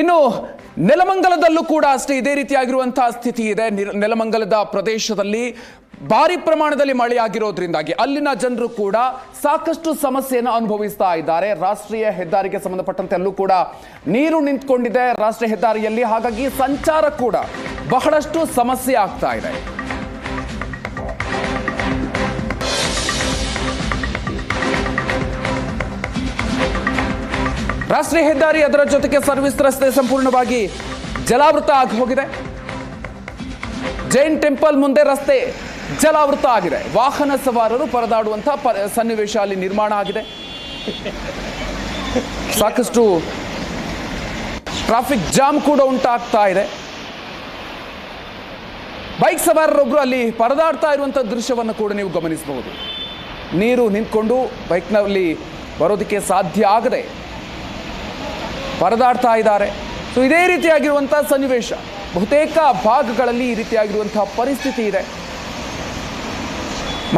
ಇನ್ನು ನೆಲಮಂಗಲದಲ್ಲೂ ಕೂಡ ಅಷ್ಟೇ ಇದೇ ರೀತಿಯಾಗಿರುವಂತಹ ಸ್ಥಿತಿ ಇದೆ. ನೆಲಮಂಗಲದ ಪ್ರದೇಶದಲ್ಲಿ ಭಾರಿ ಪ್ರಮಾಣದಲ್ಲಿ ಮಳೆಯಾಗಿರೋದ್ರಿಂದಾಗಿ ಅಲ್ಲಿನ ಜನರು ಕೂಡ ಸಾಕಷ್ಟು ಸಮಸ್ಯೆಯನ್ನು ಅನುಭವಿಸ್ತಾ ಇದ್ದಾರೆ. ರಾಷ್ಟ್ರೀಯ ಹೆದ್ದಾರಿಗೆ ಸಂಬಂಧಪಟ್ಟಂತೆ ಅಲ್ಲೂ ಕೂಡ ನೀರು ನಿಂತ್ಕೊಂಡಿದೆ ರಾಷ್ಟ್ರೀಯ ಹೆದ್ದಾರಿಯಲ್ಲಿ. ಹಾಗಾಗಿ ಸಂಚಾರ ಕೂಡ ಬಹಳಷ್ಟು ಸಮಸ್ಯೆ ಆಗ್ತಾ ಇದೆ. ರಾಷ್ಟ್ರೀಯ ಹೆದ್ದಾರಿ ಅದರ ಜೊತೆಗೆ ಸರ್ವಿಸ್ ರಸ್ತೆ ಸಂಪೂರ್ಣವಾಗಿ ಜಲಾವೃತ ಆಗಿ ಹೋಗಿದೆ. ಜೈನ್ ಟೆಂಪಲ್ ಮುಂದೆ ರಸ್ತೆ ಜಲಾವೃತ ಆಗಿದೆ. ವಾಹನ ಸವಾರರು ಪರದಾಡುವಂತಹ ಸನ್ನಿವೇಶ ಅಲ್ಲಿ ನಿರ್ಮಾಣ ಆಗಿದೆ. ಸಾಕಷ್ಟು ಟ್ರಾಫಿಕ್ ಜಾಮ್ ಕೂಡ ಉಂಟಾಗ್ತಾ ಇದೆ. ಬೈಕ್ ಸವಾರರೊಬ್ಬರು ಅಲ್ಲಿ ಪರದಾಡ್ತಾ ಇರುವಂಥ ದೃಶ್ಯವನ್ನು ಕೂಡ ನೀವು ಗಮನಿಸಬಹುದು. ನೀರು ನಿಂತ್ಕೊಂಡು ಬೈಕ್ನಲ್ಲಿ ಬರೋದಕ್ಕೆ ಸಾಧ್ಯ ಆಗದೆ ಪರದಾಡ್ತಾ ಇದ್ದಾರೆ. ಸೊ ಇದೇ ರೀತಿಯಾಗಿರುವಂಥ ಸನ್ನಿವೇಶ, ಬಹುತೇಕ ಭಾಗಗಳಲ್ಲಿ ಈ ರೀತಿಯಾಗಿರುವಂಥ ಪರಿಸ್ಥಿತಿ ಇದೆ.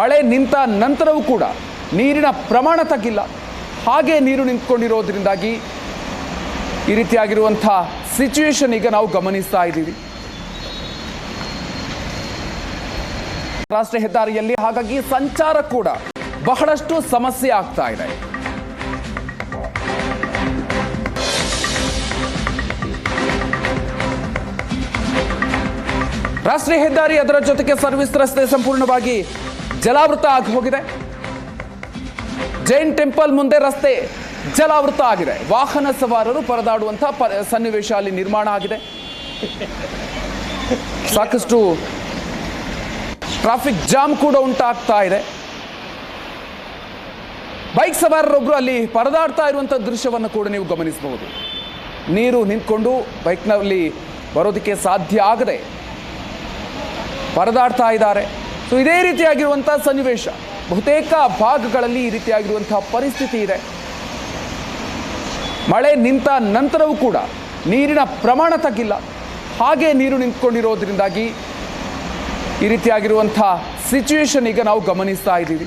ಮಳೆ ನಿಂತ ನಂತರವೂ ಕೂಡ ನೀರಿನ ಪ್ರಮಾಣ ತಗ್ಗಿಲ್ಲ. ಹಾಗೆ ನೀರು ನಿಂತ್ಕೊಂಡಿರೋದ್ರಿಂದಾಗಿ ಈ ರೀತಿಯಾಗಿರುವಂಥ ಸಿಚುವೇಶನ್ ಈಗ ನಾವು ಗಮನಿಸ್ತಾ ಇದ್ದೀವಿ. ರಾಷ್ಟ್ರೀಯ ಹೆದ್ದಾರಿಯಲ್ಲಿ ಹಾಗಾಗಿ ಸಂಚಾರ ಕೂಡ ಬಹಳಷ್ಟು ಸಮಸ್ಯೆ ಆಗ್ತಾ ಇದೆ. ರಾಷ್ಟ್ರೀಯ ಹೆದ್ದಾರಿ ಅದರ ಜೊತೆಗೆ ಸರ್ವಿಸ್ ರಸ್ತೆ ಸಂಪೂರ್ಣವಾಗಿ ಜಲಾವೃತ ಆಗಿ ಹೋಗಿದೆ. ಜೈನ್ ಟೆಂಪಲ್ ಮುಂದೆ ರಸ್ತೆ ಜಲಾವೃತ ಆಗಿದೆ. ವಾಹನ ಸವಾರರು ಪರದಾಡುವಂತಹ ಸನ್ನಿವೇಶ ಅಲ್ಲಿ ನಿರ್ಮಾಣ ಆಗಿದೆ. ಸಾಕಷ್ಟು ಟ್ರಾಫಿಕ್ ಜಾಮ್ ಕೂಡ ಉಂಟಾಗ್ತಾ ಇದೆ. ಬೈಕ್ ಸವಾರರೊಬ್ಬರು ಅಲ್ಲಿ ಪರದಾಡ್ತಾ ಇರುವಂಥ ದೃಶ್ಯವನ್ನು ಕೂಡ ನೀವು ಗಮನಿಸಬಹುದು. ನೀರು ನಿಂತ್ಕೊಂಡು ಬೈಕ್ನಲ್ಲಿ ಬರೋದಕ್ಕೆ ಸಾಧ್ಯ ಆಗದೆ ಪರದಾಡ್ತಾ ಇದ್ದಾರೆ. ಸೊ ಇದೇ ರೀತಿಯಾಗಿರುವಂಥ ಸನ್ನಿವೇಶ, ಬಹುತೇಕ ಭಾಗಗಳಲ್ಲಿ ಈ ರೀತಿಯಾಗಿರುವಂತಹ ಪರಿಸ್ಥಿತಿ ಇದೆ. ಮಳೆ ನಿಂತ ನಂತರವೂ ಕೂಡ ನೀರಿನ ಪ್ರಮಾಣ ತಗ್ಗಿಲ್ಲ. ಹಾಗೆ ನೀರು ನಿಂತ್ಕೊಂಡಿರೋದ್ರಿಂದಾಗಿ ಈ ರೀತಿಯಾಗಿರುವಂಥ ಸಿಚುವೇಶನ್ ಈಗ ನಾವು ಗಮನಿಸ್ತಾ ಇದ್ದೀವಿ.